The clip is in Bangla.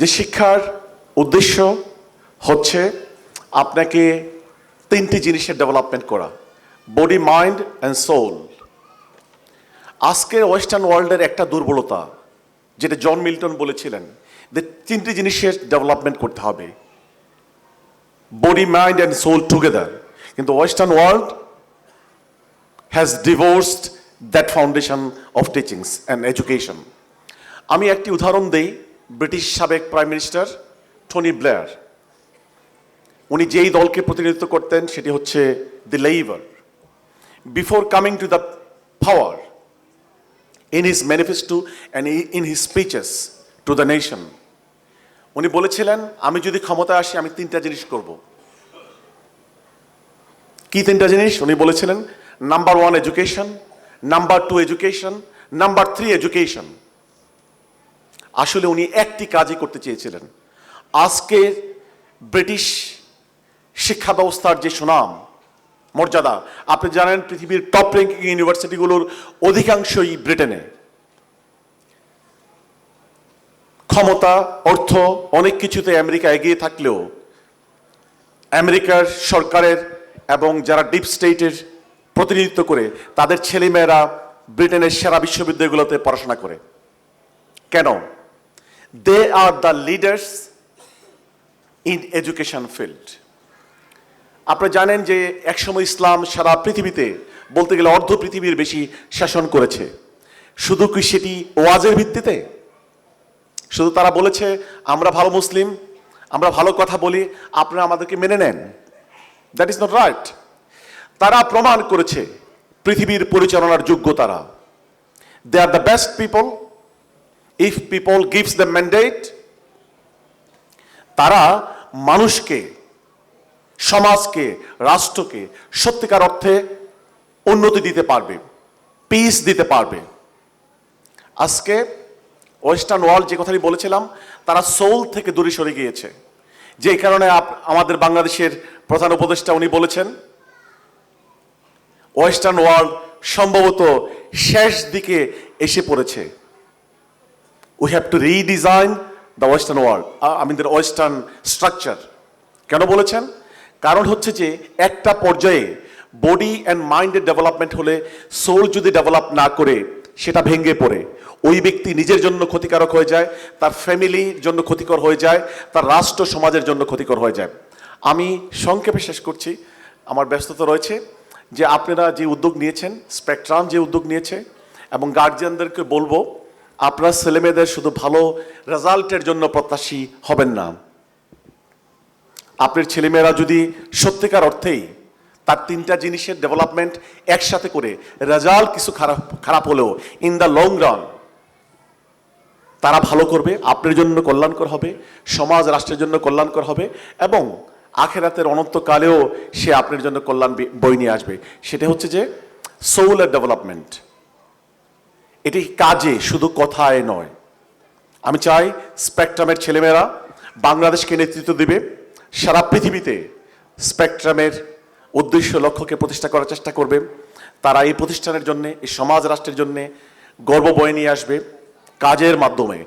যে শিক্ষার উদ্দেশ্য হচ্ছে আপনাকে তিনটি জিনিসের ডেভেলপমেন্ট করা বডি মাইন্ড অ্যান্ড সোল আজকের ওয়েস্টার্ন ওয়ার্ল্ডের একটা দুর্বলতা, যেটা জন মিল্টন বলেছিলেন, যে তিনটি জিনিসের ডেভেলপমেন্ট করতে হবে। Body mind and soul together কিন্তু western world has divorced that foundation of teachings and education আমি একটি উদাহরণ দেই। ব্রিটিশ সাবেক প্রাইম মিনিস্টার টনি ব্লেয়ার উনি যেই দলকে প্রতিনিধিত্ব করতেন সেটি হচ্ছে the লেইভার before coming to the power in his manifesto and in his speeches to the nation উনি বলেছিলেন, আমি যদি ক্ষমতায় আসি, আমি তিনটা জিনিস করব। কি তিনটা জিনিস? উনি বলেছিলেন number one education number two education number three education আসলে উনি একটি কাজই করতে চেয়েছিলেন। আজকে ব্রিটিশ শিক্ষা ব্যবস্থার যে সুনাম, মর্যাদা, আপনি জানেন পৃথিবীর টপ র্যাঙ্কিং ইউনিভার্সিটিগুলোর অধিকাংশই ব্রিটেনে। ক্ষমতা, অর্থ, অনেক কিছুতে আমেরিকা এগিয়ে থাকলেও আমেরিকার সরকারের এবং যারা ডিপ স্টেটের প্রতিনিধিত্ব করে, তাদের ছেলেমেয়েরা ব্রিটেনের সেরা বিশ্ববিদ্যালয়গুলোতে পড়াশোনা করে। কেন? They are the leaders in education field আপনারা জানেন যে একসময় ইসলাম সারা পৃথিবীতে বলতে গেলে অর্ধ পৃথিবীর বেশি শাসন করেছে। শুধু কি সেটি ওয়াজের ভিত্তিতে? শুধু তারা বলেছে, আমরা ভালো মুসলিম, আমরা ভালো কথা বলি, আপনারা আমাদেরকে মেনে নেন। দ্যাট ইজ নট রাইট তারা প্রমাণ করেছে পৃথিবীর পরিচালনার যোগ্য তারা। They are the best people if people gives the mandate তারা মানুষকে, সমাজকে, রাষ্ট্রকে সত্যিকার অর্থে উন্নতি দিতে পারবে পিস দিতে পারবে। আজকে ওয়েস্টার্ন ওয়ার্ল্ড যে কথাটি বলেছিলাম, তারা সোল থেকে দূরে সরে গিয়েছে। যে কারণে আমাদের বাংলাদেশের প্রধান উপদেষ্টা উনি বলেছেন, ওয়েস্টার্ন ওয়ার্ল্ড সম্ভবত শেষ দিকে এসে পড়েছে। We have to redesign the western world the western structure কেন বলেছেন? কারণ হচ্ছে যে একটা পর্যায়ে বডি অ্যান্ড মাইন্ডের ডেভেলপমেন্ট হলে সোল যদি ডেভেলপ না করে, সেটা ভেঙে পড়ে। ওই ব্যক্তি নিজের জন্য ক্ষতিকারক হয়ে যায়, তার ফ্যামিলির জন্য ক্ষতিকর হয়ে যায়, তার রাষ্ট্র সমাজের জন্য ক্ষতিকর হয়ে যায়। আমি সংক্ষেপে শেষ করছি। আমার ব্যস্ততা রয়েছে যে আপনারা যে উদ্যোগ নিয়েছেন স্পেকট্রাম যে উদ্যোগ নিয়েছে এবং গার্জিয়ানদেরকে বলব আপনার ছেলেমেয়েদের শুধু ভালো রেজাল্টের জন্য প্রত্যাশী হবেন না। আপনার ছেলেমেয়েরা যদি সত্যিকার অর্থেই তার তিনটা জিনিসের ডেভেলপমেন্ট একসাথে করে রেজাল্ট কিছু খারাপ খারাপ হলেও ইন দ্য লং রান তারা ভালো করবে, আপনার জন্য কল্যাণকর হবে, সমাজ রাষ্ট্রের জন্য কল্যাণকর হবে এবং আখেরাতের অনন্তকালেও সে আপনার জন্য কল্যাণ বই নিয়ে আসবে। সেটা হচ্ছে যে সোলের ডেভেলপমেন্ট এটি কাজে, শুধু কথায় নয়। আমি চাই স্পেকট্রামের ছেলেমেয়েরা বাংলাদেশকে নেতৃত্ব দেবে, সারা পৃথিবীতে স্পেকট্রামের উদ্দেশ্য, লক্ষ্যকে প্রতিষ্ঠা করার চেষ্টা করবে। তারা এই প্রতিষ্ঠানের জন্যে, এই সমাজ রাষ্ট্রের জন্য গর্ব বয়ে নিয়ে আসবে কাজের মাধ্যমে।